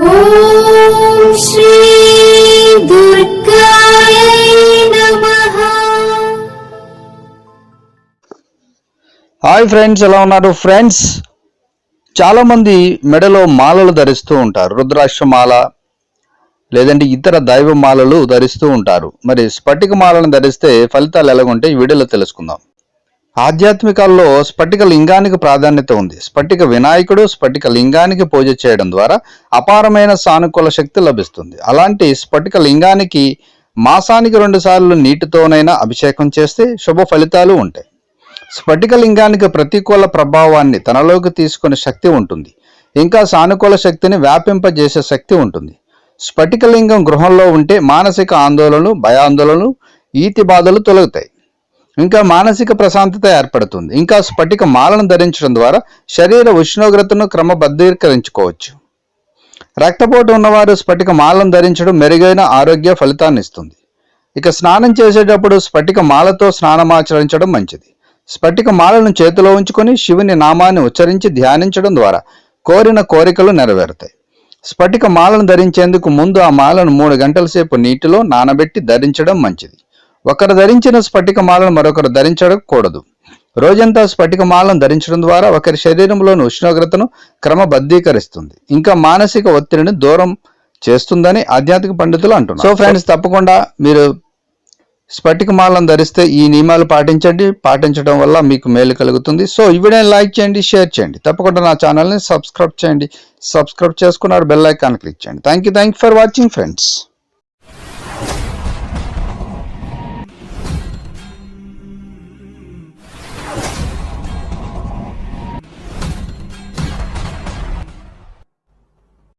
Hi friends ఎలా ఉన్నారు? Friends చాలా మంది మెడలో మాలలు ధరిస్తూ ఉంటారు. రుద్రాక్ష మాల లేదంటే ఇతర దైవ మాలలు ధరిస్తూ ఉంటారు. మరి స్ఫటిక మాలను ధరిస్తే ఫలితాలు ఎలాగుంటే ఈ వీడియోలో తెలుసుకుందాం. ఆధ్యాత్మికాల్లో స్ఫటిక లింగానికి ప్రాధాన్యత ఉంది. స్ఫటిక వినాయకుడు స్ఫటిక లింగానికి పూజ చేయడం ద్వారా అపారమైన సానుకూల శక్తి లభిస్తుంది. అలాంటి స్ఫటిక లింగానికి మాసానికి రెండు సార్లు నీటితోనైనా అభిషేకం చేస్తే శుభ ఫలితాలు ఉంటాయి. స్ఫటిక లింగానికి ప్రతికూల ప్రభావాన్ని తనలోకి తీసుకునే శక్తి ఉంటుంది. ఇంకా సానుకూల శక్తిని వ్యాపింపజేసే శక్తి ఉంటుంది. స్ఫటిక లింగం గృహంలో ఉంటే మానసిక ఆందోళనలు భయాందోళనలు ఈతి బాధలు తొలగుతాయి. ఇంకా మానసిక ప్రశాంతత ఏర్పడుతుంది. ఇంకా స్ఫటిక మాలను ధరించడం ద్వారా శరీర ఉష్ణోగ్రతను క్రమబద్ధీకరించుకోవచ్చు. రక్తపోటు ఉన్నవారు స్ఫటిక మాలను ధరించడం మెరుగైన ఆరోగ్య ఫలితాన్ని ఇస్తుంది. ఇక స్నానం చేసేటప్పుడు స్ఫటిక మాలతో స్నానమాచరించడం మంచిది. స్ఫటిక మాలను చేతిలో ఉంచుకొని శివుని నామాన్ని ఉచ్చరించి ధ్యానించడం ద్వారా కోరిన కోరికలు నెరవేరుతాయి. స్ఫటిక మాలను ధరించేందుకు ముందు ఆ మాలను మూడు గంటల సేపు నీటిలో నానబెట్టి ధరించడం మంచిది. ఒకరు ధరించిన స్ఫటిక మాలను మరొకరు ధరించకూడదు. రోజంతా స్ఫటిక మాలను ధరించడం ద్వారా ఒకరి శరీరంలోని ఉష్ణోగ్రతను క్రమబద్ధీకరిస్తుంది. ఇంకా మానసిక ఒత్తిడిని దూరం చేస్తుందని ఆధ్యాత్మిక పండితులు అంటున్నారు. సో ఫ్రెండ్స్ తప్పకుండా మీరు స్ఫటిక మాలను ధరిస్తే ఈ నియమాలు పాటించండి. పాటించడం వల్ల మీకు మేలు కలుగుతుంది. సో ఈ వీడియోని లైక్ చేయండి షేర్ చేయండి. తప్పకుండా నా ఛానల్ని సబ్స్క్రైబ్ చేయండి. సబ్స్క్రైబ్ చేసుకున్నారు బెల్ ఐకాన్ క్లిక్ చేయండి. Thank you thank for watching friends